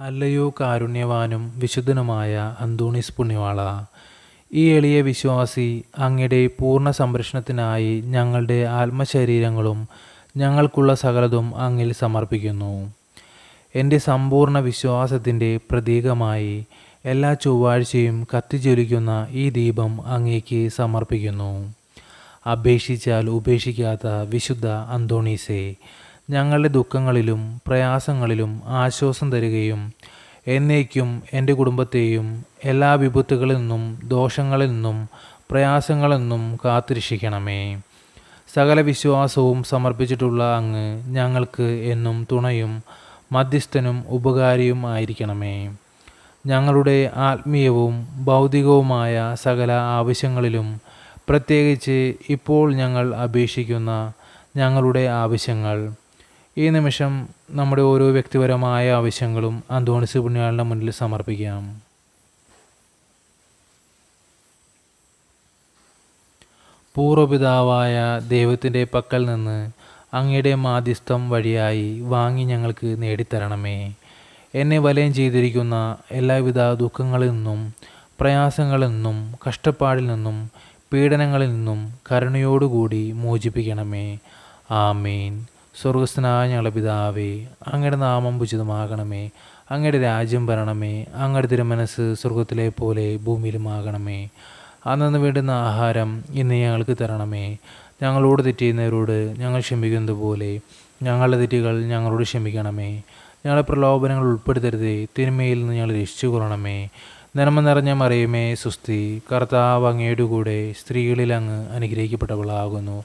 അല്ലയോ കാരുണ്യവാനും വിശുദ്ധനുമായ അന്തോണിസ് പുണ്യവാള. ഈ എളിയ വിശ്വാസി അങ്ങയുടെ പൂർണ സംരക്ഷണത്തിനായി ഞങ്ങളുടെ ആത്മശരീരങ്ങളും ഞങ്ങൾക്കുള്ള സകലതും അങ്ങിൽ സമർപ്പിക്കുന്നു. എന്റെ സമ്പൂർണ വിശ്വാസത്തിന്റെ പ്രതീകമായി എല്ലാ ചൊവ്വാഴ്ചയും കത്തിജ്വലിക്കുന്ന ഈ ദീപം അങ്ങേക്ക് സമർപ്പിക്കുന്നു. അപേക്ഷിച്ചാൽ ഉപേക്ഷിക്കാത്ത വിശുദ്ധ അന്തോണീസേ ഞങ്ങളുടെ ദുഃഖങ്ങളിലും പ്രയാസങ്ങളിലും ആശ്വാസം തരികയും എന്നേക്കും എന്റെ കുടുംബത്തെയും എല്ലാ വിപത്തുകളിൽ നിന്നും ദോഷങ്ങളിൽ നിന്നും പ്രയാസങ്ങളിൽ നിന്നും കാത്തുരക്ഷിക്കണമേ. സകല വിശ്വാസവും സമർപ്പിച്ചിട്ടുള്ള അങ്ങ് ഞങ്ങൾക്ക് എന്നും തുണയും മധ്യസ്ഥനും ഉപകാരിയും ആയിരിക്കണമേ. ഞങ്ങളുടെ ആത്മീയവും ഭൗതികവുമായ സകല ആവശ്യങ്ങളിലും പ്രത്യേകിച്ച് ഇപ്പോൾ ഞങ്ങൾ അപേക്ഷിക്കുന്ന ഞങ്ങളുടെ ആവശ്യങ്ങൾ ഈ നിമിഷം നമ്മുടെ ഓരോ വ്യക്തിപരമായ ആവശ്യങ്ങളും അന്തോണിസ് പുണ്യാളിന്റെ മുന്നിൽ സമർപ്പിക്കാം. പൂർവപിതാവായ ദൈവത്തിന്റെ പക്കൽ നിന്ന് അങ്ങയുടെ മാധ്യസ്ഥം വഴിയായി വാങ്ങി ഞങ്ങൾക്ക് നേടിത്തരണമേ. എന്നെ വലയം ചെയ്തിരിക്കുന്ന എല്ലാവിധ ദുഃഖങ്ങളിൽ നിന്നും പ്രയാസങ്ങളിൽ നിന്നും കഷ്ടപ്പാടിൽ നിന്നും പീഡനങ്ങളിൽ നിന്നും കരുണയോടുകൂടി മോചിപ്പിക്കണമേ. ആമീൻ. സ്വർഗസ്ഥനായ ഞങ്ങളുടെ പിതാവേ അങ്ങയുടെ നാമം ഉചിതമാകണമേ അങ്ങയുടെ രാജ്യം വരണമേ അങ്ങയുടെ തിരുമനസ് സ്വർഗത്തിലെ പോലെ ഭൂമിയിലുമാകണമേ അന്നു വേണ്ടുന്ന ആഹാരം ഇന്ന് ഞങ്ങൾക്ക് തരണമേ. ഞങ്ങളോട് തെറ്റിയുന്നവരോട് ഞങ്ങൾ ക്ഷമിക്കുന്നത് പോലെ ഞങ്ങളുടെ തെറ്റുകൾ ഞങ്ങളോട് ക്ഷമിക്കണമേ. ഞങ്ങളെ പ്രലോഭനങ്ങൾ ഉൾപ്പെടുത്തരുതേ തിന്മയിൽ നിന്ന് ഞങ്ങൾ രക്ഷിച്ചു കൊള്ളണമേ. നന്മ നിറഞ്ഞ മറിയമേ സുസ്തി കർത്താവ് അങ്ങയുടെ കൂടെ സ്ത്രീകളിൽ അങ്ങ് അനുഗ്രഹിക്കപ്പെട്ടവളാകുന്നു.